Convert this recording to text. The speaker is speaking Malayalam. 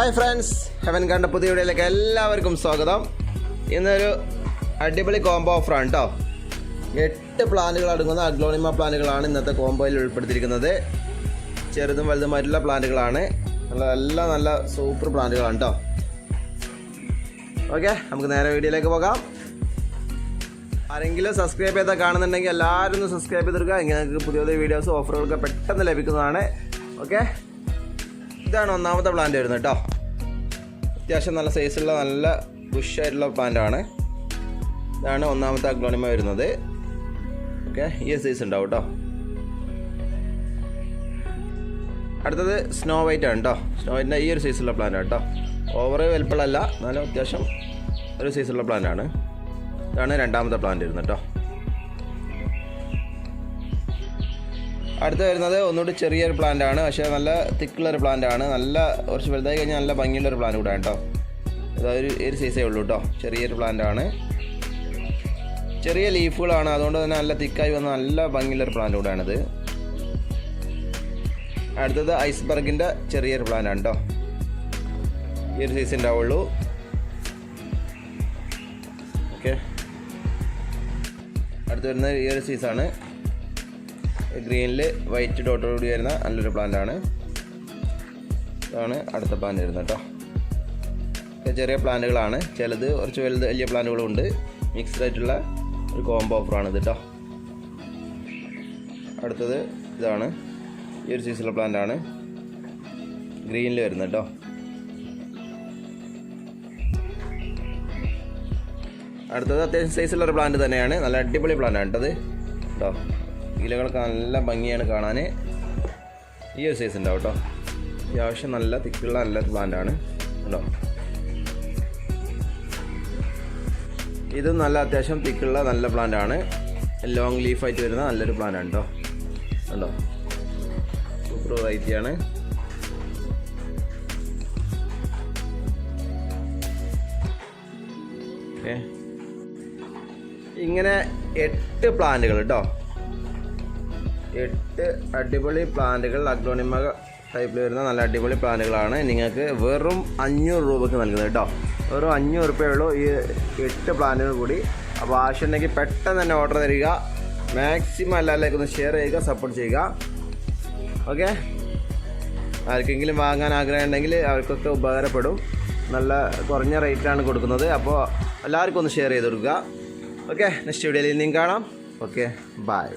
ഹായ് ഫ്രണ്ട്സ് ഹെവൻ കണ്ട പുതിയ വീഡിയോയിലേക്ക് എല്ലാവർക്കും സ്വാഗതം. ഇന്നൊരു അടിപൊളി കോംബോ ഓഫറാണ് കേട്ടോ എട്ട് പ്ലാനുകൾ അടങ്ങുന്ന അഗ്ലോണിമ പ്ലാനുകളാണ് ഇന്നത്തെ കോംബോയിൽ ഉൾപ്പെടുത്തിയിരിക്കുന്നത്. ചെറുതും വലുതുമായിട്ടുള്ള പ്ലാന്റുകളാണ് നല്ല എല്ലാം നല്ല സൂപ്പർ പ്ലാന്റുകളാണ് കേട്ടോ ഓക്കെ നമുക്ക് നേരെ വീഡിയോയിലേക്ക് പോകാം. ആരെങ്കിലും സബ്സ്ക്രൈബ് ചെയ്താൽ കാണുന്നുണ്ടെങ്കിൽ എല്ലാവരും ഒന്ന് സബ്സ്ക്രൈബ് ചെയ്തെടുക്കുക ഇങ്ങനെ നിങ്ങൾക്ക് പുതിയ പുതിയ വീഡിയോസ് ഓഫറുകളൊക്കെ പെട്ടെന്ന് ലഭിക്കുന്നതാണ്. ഓക്കെ ഇതാണ് ഒന്നാമത്തെ പ്ലാന്റ് വരുന്നത് കേട്ടോ അത്യാവശ്യം നല്ല സൈസുള്ള നല്ല ബുഷായിട്ടുള്ള പ്ലാന്റാണ് ഇതാണ് ഒന്നാമത്തെ അഗ്ലോണിമ വരുന്നത്. ഓക്കെ ഈ സൈസ് ഉണ്ടാവും കേട്ടോ അടുത്തത് സ്നോ വൈറ്റ് ആണ് കേട്ടോ സ്നോ വൈറ്റിന്റെ ഈ ഒരു സൈസുള്ള പ്ലാന്റാണ് കേട്ടോ ഓവർ വലുപ്പമുള്ളതല്ല എന്നാലും അത്യാവശ്യം ഒരു സൈസുള്ള പ്ലാന്റാണ് ഇതാണ് രണ്ടാമത്തെ പ്ലാന്റ് വരുന്നത് കേട്ടോ അടുത്ത് വരുന്നത് ഒന്നുകൂടി ചെറിയൊരു പ്ലാന്റ് ആണ്. പക്ഷേ നല്ല തിക്കുള്ളൊരു പ്ലാന്റ് ആണ്. നല്ല കുറച്ച് വലുതായി കഴിഞ്ഞാൽ നല്ല ഭംഗിയുള്ളൊരു പ്ലാന്റ് കൂടെ കേട്ടോ ഇതൊരു ഒരു സൈസേ ഉള്ളൂ കേട്ടോ ചെറിയൊരു പ്ലാന്റ് ആണ്. ചെറിയ ലീഫുകളാണ് അതുകൊണ്ട് തന്നെ നല്ല തിക്കായി വന്ന നല്ല ഭംഗിയുള്ളൊരു പ്ലാന്റ് കൂടെയാണിത് അടുത്തത് ഐസ്ബർഗിന്റെ ചെറിയൊരു പ്ലാന്റ് ആണ് കേട്ടോ ഈ ഒരു സൈസ് ഉണ്ടാവുള്ളൂ. ഓക്കെ അടുത്ത് വരുന്നത് ഈ ഒരു സൈസാണ് ഗ്രീനിൽ വൈറ്റ് ഡോട്ടോട് കൂടി വരുന്ന നല്ലൊരു പ്ലാന്റാണ് ഇതാണ് അടുത്ത പ്ലാന്റ് വരുന്നത് കേട്ടോ ചെറിയ പ്ലാന്റുകളാണ്. ചിലത് കുറച്ച് വലുത് വലിയ പ്ലാന്റുകളും ഉണ്ട്. മിക്സ്ഡ് ആയിട്ടുള്ള ഒരു കോംബോ ഇത് കേട്ടോ അടുത്തത് ഇതാണ്. ഈ ഒരു സീസണൽ പ്ലാന്റാണ് ഗ്രീനിൽ വരുന്നത് കേട്ടോ അടുത്തത് അത്യാവശ്യം സൈസുള്ള ഒരു പ്ലാന്റ് തന്നെയാണ്. നല്ല അടിപൊളി പ്ലാന്റ് ആണ് കേട്ടത് കേട്ടോ ഇലകളൊക്കെ നല്ല ഭംഗിയാണ് കാണാൻ ഈ ഒരു സൈസ് ഉണ്ടാവും കേട്ടോ അത്യാവശ്യം നല്ല തിക്കുള്ള നല്ല പ്ലാന്റ് ആണ്. കേട്ടോ ഇത് നല്ല അത്യാവശ്യം തിക്കുള്ള നല്ല പ്ലാന്റാണ് ലോങ് ലീഫായിട്ട് വരുന്ന നല്ലൊരു പ്ലാന്റ് ആണ് കേട്ടോ കണ്ടോ? സൂപ്പർ വെറൈറ്റിയാണ് ഓക്കെ ഇങ്ങനെ എട്ട് പ്ലാന്റുകൾ കേട്ടോ എട്ട് അടിപൊളി പ്ലാന്റുകൾ അഗ്ലോണിമ ടൈപ്പിൽ വരുന്ന നല്ല അടിപൊളി പ്ലാന്റുകളാണ്. നിങ്ങൾക്ക് വെറും അഞ്ഞൂറ് രൂപയ്ക്ക് നൽകുന്നത് കേട്ടോ. വെറും അഞ്ഞൂറ് രൂപയേ ഉള്ളൂ ഈ എട്ട് പ്ലാന്റുകൾ കൂടി. അപ്പോൾ ആവശ്യമുണ്ടെങ്കിൽ പെട്ടെന്ന് തന്നെ ഓർഡർ തരിക. മാക്സിമം എല്ലാവരിലേക്ക് ഒന്ന് ഷെയർ ചെയ്യുക സപ്പോർട്ട് ചെയ്യുക. ഓക്കെ ആർക്കെങ്കിലും വാങ്ങാൻ ആഗ്രഹം ഉണ്ടെങ്കിൽ അവർക്കൊക്കെ ഉപകാരപ്പെടും. നല്ല കുറഞ്ഞ റേറ്റിലാണ് കൊടുക്കുന്നത്. അപ്പോൾ എല്ലാവർക്കും ഒന്ന് ഷെയർ ചെയ്ത് കൊടുക്കുക. ഓക്കെ നെക്സ്റ്റ് വീഡിയോയിൽ ഇനിയും കാണാം. Okay bye